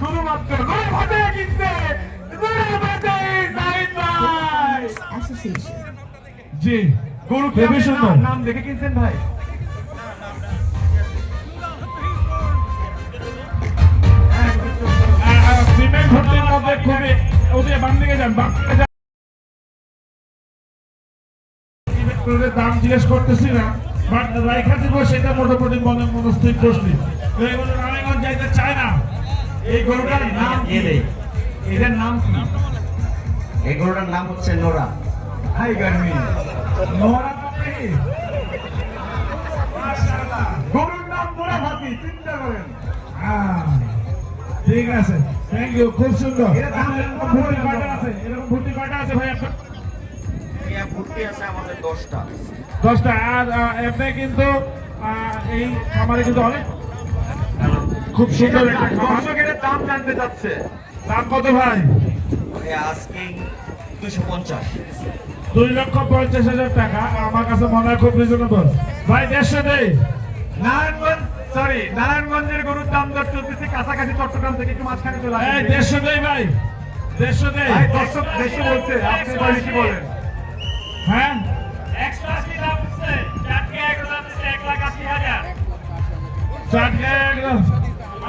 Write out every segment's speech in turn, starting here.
শুধুমাত্র নাইট ভাই Association. জি গরু খুবই নাম- দেখে কিনছেন ভাই সিমেন্ট ভর্তির মধ্যে খুবই ওদের বাম দিকে যান বাম দাম জিজ্ঞেস করতেছি না বাট রাইখা দিব সেটা মোটামুটি মনে মনস্থির করছি নারায়ণগঞ্জ যাইতে চায় না। এই গরুটার নাম কি? এটার নাম কি? এই গরুটার নাম হচ্ছে নোরা। হাই গার্মি নোরা গরুর নাম মোড়া ভাতি চিন্তা করেন। ঠিক আছে। থ্যাংক ইউ খুব সুন্দর। ভর্তি কয়টা আছে এরকম ভর্তি কয়টা আছে ভাই আপনার? আছে আমাদের দশটা। দশটা। আর এমনি কিন্তু আহ, এই খামারে কিন্তু অনেক খুব সুন্দর দর্শকের দাম জানতে চাচ্ছে। দাম কত ভাই? আজকে দুশো পঞ্চাশ। দুই লক্ষ পঞ্চাশ হাজার টাকা আমার কাছে মনে হয় খুব রিজনেবল ভাই দেড়শো দেই। নারায়ণগঞ্জ সরি নারায়ণগঞ্জের গরুর দাম দর চলতেছে কাছাকাছি চট্টগ্রাম থেকে একটু মাঝখানে চলে এই আসবে দেড়শো দেই ভাই। দেড়শো দেই। ভাই দর্শক বেশি বলছে আপনি বেশি বলেন। হ্যাঁ? চারটে একদম এই, দুই লাখ এই, দুই লাখ। এই, শোন, শোন। টাকা না না না চোর না এটা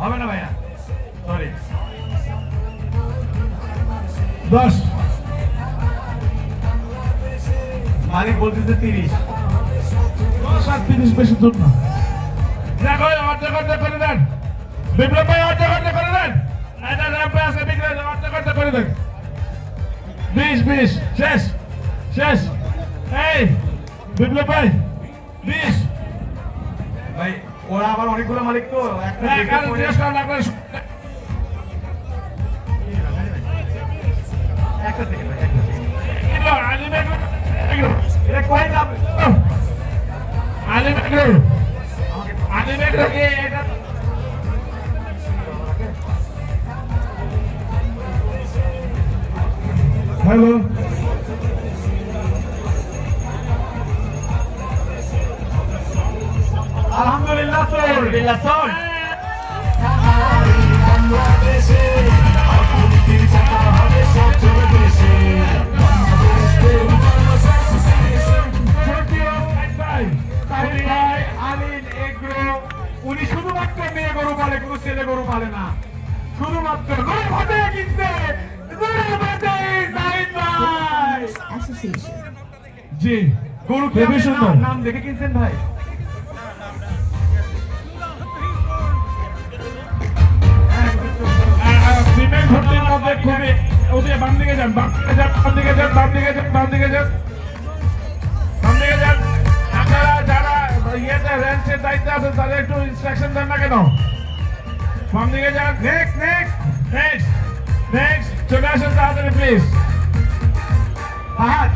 হবে না ভাইয়া? সরি দশ। মালিক বলতেছে তিরিশ। দশ আর তিরিশ বেশি দূর না। দেখো অর্ধেক অর্ধেক করে দেন। বিপ্লব ভাই অর্ধেক অর্ধেক করে দেন। এটা র্যাম্পে আছে বিক্রি যাবে, অর্ধেক অর্ধেক করে দেন। বিশ বিশ শেষ শেষ। এই বিপ্লব ভাই বিশ। ভাই ওরা আবার অনেকগুলো মালিক তো একটা হ্যাঁ, একটা থেকে ভাই, আলহামদুলিল্লাহ আলহামদুলিল্লাহ ভাই, উনি শুধুমাত্র মেয়ে গরু পালে কোনো ছেলে গরু পালে না। শুধুমাত্র গরু কিনতে. জি গরু খুবই সুন্দর। নাম দেখে কিনছেন ভাই? দিকে যান বাম দিকে যান বাম দিকে যান বাম দিকে যান বাম দিকে যান। বাম দিকে যান। আপনারা যারা ইয়েতে রেঞ্চের দায়িত্বে আছেন তাদের একটু ইনস্ট্রাকশন দেন না কেন? বাম দিকে যান। নেক্সট নেক্সট নেক্সট নেক্সট চলে আসেন তাড়াতাড়ি প্লিজ আহাত,